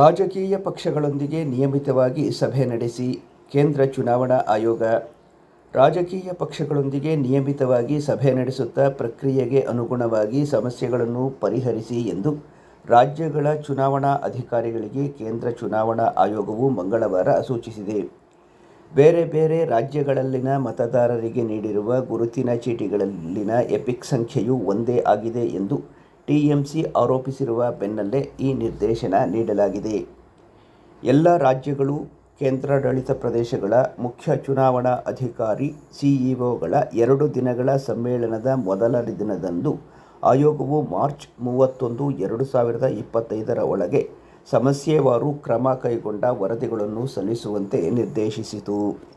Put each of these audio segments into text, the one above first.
ರಾಜಕೀಯ ಪಕ್ಷಗಳೊಂದಿಗೆ ನಿಯಮಿತವಾಗಿ ಸಭೆ ನಡೆಸಿ ಕೇಂದ್ರ ಚುನಾವಣಾ ಆಯೋಗ ರಾಜಕೀಯ ಪಕ್ಷಗಳೊಂದಿಗೆ ನಿಯಮಿತವಾಗಿ ಸಭೆ ನಡೆಸುತ್ತಾ ಪ್ರಕ್ರಿಯೆಗೆ ಅನುಗುಣವಾಗಿ ಸಮಸ್ಯೆಗಳನ್ನು ಪರಿಹರಿಸಿ ಎಂದು ರಾಜ್ಯಗಳ ಚುನಾವಣಾ ಅಧಿಕಾರಿಗಳಿಗೆ ಕೇಂದ್ರ ಚುನಾವಣಾ ಆಯೋಗವು ಮಂಗಳವಾರ ಸೂಚಿಸಿದೆ. ಬೇರೆ ಬೇರೆ ರಾಜ್ಯಗಳಲ್ಲಿನ ಮತದಾರರಿಗೆ ನೀಡಿರುವ ಗುರುತಿನ ಚೀಟಿಗಳಲ್ಲಿನ ಎಪಿಕ್ ಸಂಖ್ಯೆಯು ಒಂದೇ ಆಗಿದೆ ಎಂದು ಟಿಎಂಸಿ ಆರೋಪಿಸಿರುವ ಬೆನ್ನಲ್ಲೇ ಈ ನಿರ್ದೇಶನ ನೀಡಲಾಗಿದೆ. ಎಲ್ಲ ರಾಜ್ಯಗಳು, ಕೇಂದ್ರಾಡಳಿತ ಪ್ರದೇಶಗಳ ಮುಖ್ಯ ಚುನಾವಣಾ ಅಧಿಕಾರಿ, ಸಿಇಒಗಳ ಎರಡು ದಿನಗಳ ಸಮ್ಮೇಳನದ ಮೊದಲ ದಿನದಂದು ಆಯೋಗವು ಮಾರ್ಚ್ ಮೂವತ್ತೊಂದು, ಎರಡು ಸಾವಿರದ ಇಪ್ಪತ್ತೈದರ ಒಳಗೆ ಸಮಸ್ಯೆವಾರು ಕ್ರಮ ಕೈಗೊಂಡ ವರದಿಗಳನ್ನು ಸಲ್ಲಿಸುವಂತೆ ನಿರ್ದೇಶಿಸಿತು.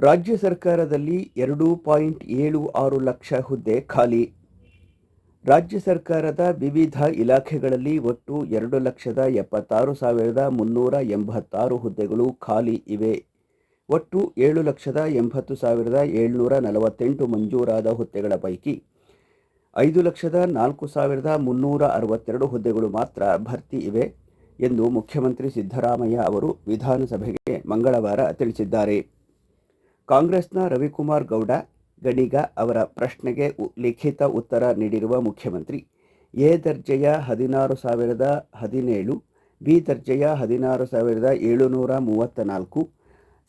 ರಾಜ್ಯ ಸರ್ಕಾರದಲ್ಲಿ ಎರಡು ಪಾಯಿಂಟ್ ಏಳು ಆರು ಲಕ್ಷ ಹುದ್ದೆ ಖಾಲಿ. ರಾಜ್ಯ ಸರ್ಕಾರದ ವಿವಿಧ ಇಲಾಖೆಗಳಲ್ಲಿ ಒಟ್ಟು ಎರಡು ಲಕ್ಷದ ಎಪ್ಪತ್ತಾರು ಸಾವಿರದ ಮುನ್ನೂರ ಎಂಬತ್ತಾರು ಹುದ್ದೆಗಳು ಖಾಲಿ ಇವೆ. ಒಟ್ಟು ಏಳು ಲಕ್ಷದ ಎಂಬತ್ತು ಸಾವಿರದ ಏಳ್ನೂರ ನಲವತ್ತೆಂಟು ಮಂಜೂರಾದ ಹುದ್ದೆಗಳ ಪೈಕಿ ಐದು ಲಕ್ಷದ ನಾಲ್ಕು ಸಾವಿರದ ಮುನ್ನೂರ ಅರವತ್ತೆರಡು ಹುದ್ದೆಗಳು ಮಾತ್ರ ಭರ್ತಿ ಇವೆ ಎಂದು ಮುಖ್ಯಮಂತ್ರಿ ಸಿದ್ದರಾಮಯ್ಯ ಅವರು ವಿಧಾನಸಭೆಗೆ ಮಂಗಳವಾರ ತಿಳಿಸಿದ್ದಾರೆ. ಕಾಂಗ್ರೆಸ್ನ ರವಿಕುಮಾರ್ ಗೌಡ ಗಣಿಗ ಅವರ ಪ್ರಶ್ನೆಗೆ ಲಿಖಿತ ಉತ್ತರ ನೀಡಿರುವ ಮುಖ್ಯಮಂತ್ರಿ, ಎ ದರ್ಜೆಯ ಹದಿನಾರು ಸಾವಿರದ ಹದಿನೇಳು, ಬಿ ದರ್ಜೆಯ ಹದಿನಾರು ಸಾವಿರದ ಏಳುನೂರ ಮೂವತ್ತ ನಾಲ್ಕು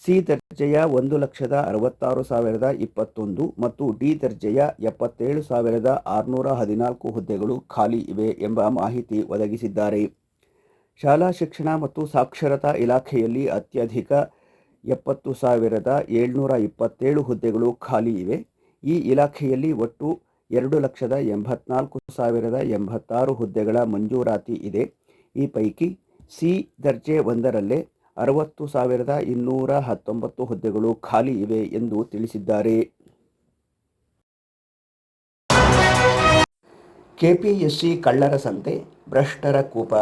ಸಿ ದರ್ಜೆಯ ಒಂದು ಲಕ್ಷದ ಅರವತ್ತಾರು ಸಾವಿರದ ಇಪ್ಪತ್ತೊಂದು ಮತ್ತು ಡಿ ದರ್ಜೆಯ ಎಪ್ಪತ್ತೇಳು ಸಾವಿರದ ಆರುನೂರ ಹದಿನಾಲ್ಕು ಹುದ್ದೆಗಳು ಖಾಲಿ ಇವೆ ಎಂಬ ಮಾಹಿತಿ ಒದಗಿಸಿದ್ದಾರೆ. ಶಾಲಾ ಶಿಕ್ಷಣ ಮತ್ತು ಸಾಕ್ಷರತಾ ಇಲಾಖೆಯಲ್ಲಿ ಅತ್ಯಧಿಕ ಎಪ್ಪತ್ತು ಸಾವಿರದ ಏಳ್ನೂರ ಇಪ್ಪತ್ತೇಳು ಹುದ್ದೆಗಳು ಖಾಲಿ ಇವೆ. ಈ ಇಲಾಖೆಯಲ್ಲಿ ಒಟ್ಟು ಎರಡು ಲಕ್ಷದ ಎಂಬತ್ನಾಲ್ಕು ಸಾವಿರದ ಎಂಬತ್ತಾರು ಹುದ್ದೆಗಳ ಮಂಜೂರಾತಿ ಇದೆ. ಈ ಪೈಕಿ ಸಿ ದರ್ಜೆ ಒಂದರಲ್ಲೇ ಅರವತ್ತು ಸಾವಿರದ ಇನ್ನೂರ ಹತ್ತೊಂಬತ್ತು ಹುದ್ದೆಗಳು ಖಾಲಿ ಇವೆ ಎಂದು ತಿಳಿಸಿದ್ದಾರೆ. ಕೆಪಿಎಸ್ಸಿ ಕಳ್ಳರ ಸಂತೆ ಭ್ರಷ್ಟರ ಕೂಪ.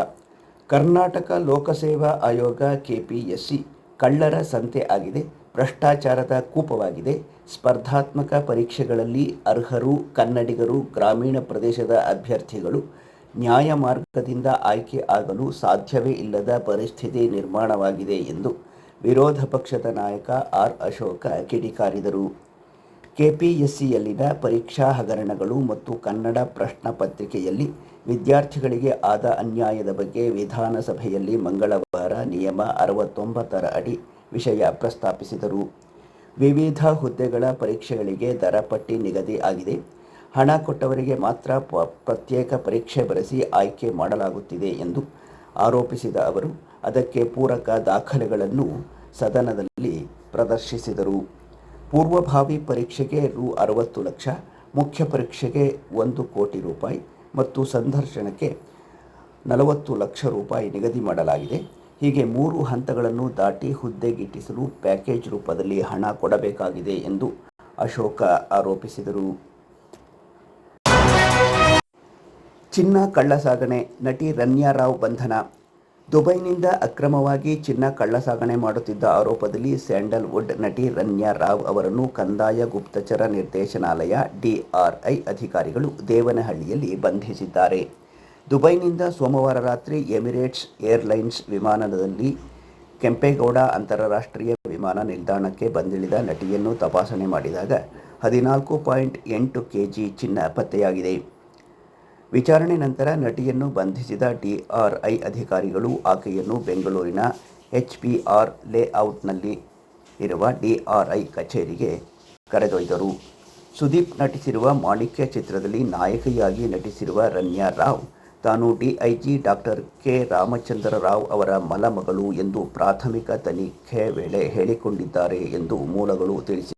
ಕರ್ನಾಟಕ ಲೋಕಸೇವಾ ಆಯೋಗ ಕೆಪಿಎಸ್ಸಿ ಕಳ್ಳರ ಸಂತೆ ಆಗಿದೆ, ಭ್ರಷ್ಟಾಚಾರದ ಕೂಪವಾಗಿದೆ. ಸ್ಪರ್ಧಾತ್ಮಕ ಪರೀಕ್ಷೆಗಳಲ್ಲಿ ಅರ್ಹರು, ಕನ್ನಡಿಗರು, ಗ್ರಾಮೀಣ ಪ್ರದೇಶದ ಅಭ್ಯರ್ಥಿಗಳು ನ್ಯಾಯ ಮಾರ್ಗದಿಂದ ಆಯ್ಕೆ ಆಗಲು ಸಾಧ್ಯವೇ ಇಲ್ಲದ ಪರಿಸ್ಥಿತಿ ನಿರ್ಮಾಣವಾಗಿದೆ ಎಂದು ವಿರೋಧ ಪಕ್ಷದ ನಾಯಕ ಆರ್ ಅಶೋಕ ಕಿಡಿಕಾರಿದರು. ಕೆಪಿಎಸ್ಸಿಯಲ್ಲಿನ ಪರೀಕ್ಷಾ ಹಗರಣಗಳು ಮತ್ತು ಕನ್ನಡ ಪ್ರಶ್ನ ಪತ್ರಿಕೆಯಲ್ಲಿ ವಿದ್ಯಾರ್ಥಿಗಳಿಗೆ ಆದ ಅನ್ಯಾಯದ ಬಗ್ಗೆ ವಿಧಾನಸಭೆಯಲ್ಲಿ ಮಂಗಳವಾರ ನಿಯಮ ಅರವತ್ತೊಂಬತ್ತರ ಅಡಿ ವಿಷಯ ಪ್ರಸ್ತಾಪಿಸಿದರು. ವಿವಿಧ ಹುದ್ದೆಗಳ ಪರೀಕ್ಷೆಗಳಿಗೆ ದರ ಪಟ್ಟಿ ನಿಗದಿ ಆಗಿದೆ. ಹಣ ಕೊಟ್ಟವರಿಗೆ ಮಾತ್ರ ಪ- ಪ್ರತ್ಯೇಕ ಪರೀಕ್ಷೆ ಬರೆಸಿ ಆಯ್ಕೆ ಮಾಡಲಾಗುತ್ತಿದೆ ಎಂದು ಆರೋಪಿಸಿದ ಅವರು, ಅದಕ್ಕೆ ಪೂರಕ ದಾಖಲೆಗಳನ್ನು ಸದನದಲ್ಲಿ ಪ್ರದರ್ಶಿಸಿದರು. ಪೂರ್ವಭಾವಿ ಪರೀಕ್ಷೆಗೆ ರು ಅರವತ್ತು ಲಕ್ಷ, ಮುಖ್ಯ ಪರೀಕ್ಷೆಗೆ ಒಂದು ಕೋಟಿ ರೂಪಾಯಿ ಮತ್ತು ಸಂದರ್ಶನಕ್ಕೆ ನಲವತ್ತು ಲಕ್ಷ ರೂಪಾಯಿ ನಿಗದಿ ಮಾಡಲಾಗಿದೆ. ಹೀಗೆ ಮೂರು ಹಂತಗಳನ್ನು ದಾಟಿ ಹುದ್ದೆ ಗಿಟ್ಟಿಸಲು ಪ್ಯಾಕೇಜ್ ರೂಪದಲ್ಲಿ ಹಣ ಕೊಡಬೇಕಾಗಿದೆ ಎಂದು ಅಶೋಕ ಆರೋಪಿಸಿದರು. ಚಿನ್ನ ಕಳ್ಳಸಾಗಣೆ, ನಟಿ ರನ್ಯಾರಾವ್ ಬಂಧನ ದುಬೈನಿಂದ ಅಕ್ರಮವಾಗಿ ಚಿನ್ನ ಕಳ್ಳಸಾಗಣೆ ಮಾಡುತ್ತಿದ್ದ ಆರೋಪದಲ್ಲಿ ಸ್ಯಾಂಡಲ್ವುಡ್ ನಟಿ ರನ್ಯಾ ರಾವ್ ಅವರನ್ನು ಕಂದಾಯ ಗುಪ್ತಚರ ನಿರ್ದೇಶನಾಲಯ ಡಿಆರ್ಐ ಅಧಿಕಾರಿಗಳು ದೇವನಹಳ್ಳಿಯಲ್ಲಿ ಬಂಧಿಸಿದ್ದಾರೆ. ದುಬೈನಿಂದ ಸೋಮವಾರ ರಾತ್ರಿ ಎಮಿರೇಟ್ಸ್ ಏರ್ಲೈನ್ಸ್ ವಿಮಾನದಲ್ಲಿ ಕೆಂಪೇಗೌಡ ಅಂತಾರಾಷ್ಟ್ರೀಯ ವಿಮಾನ ನಿಲ್ದಾಣಕ್ಕೆ ಬಂದಿಳಿದ ನಟಿಯನ್ನು ತಪಾಸಣೆ ಮಾಡಿದಾಗ ಹದಿನಾಲ್ಕು ಪಾಯಿಂಟ್ ಎಂಟು ಕೆಜಿ ಚಿನ್ನ ಪತ್ತೆಯಾಗಿದೆ. ವಿಚಾರಣೆ ನಂತರ ನಟಿಯನ್ನು ಬಂಧಿಸಿದ ಡಿಆರ್ಐ ಅಧಿಕಾರಿಗಳು ಆಕೆಯನ್ನು ಬೆಂಗಳೂರಿನ ಎಚ್ಪಿಆರ್ ಲೇಔಟ್ನಲ್ಲಿ ಇರುವ ಡಿಆರ್ಐ ಕಚೇರಿಗೆ ಕರೆದೊಯ್ದರು. ಸುದೀಪ್ ನಟಿಸಿರುವ ಮಾಣಿಕ್ಯ ಚಿತ್ರದಲ್ಲಿ ನಾಯಕಿಯಾಗಿ ನಟಿಸಿರುವ ರನ್ಯಾ ರಾವ್, ತಾನು DIG doctor K Ramachandra Rao ಅವರ ಮಲಮಗಳು ಎಂದು ಪ್ರಾಥಮಿಕ ತನಿಖೆ ವೇಳೆ ಹೇಳಿಕೊಂಡಿದ್ದಾರೆ ಎಂದು ಮೂಲಗಳು ತಿಳಿಸಿವೆ.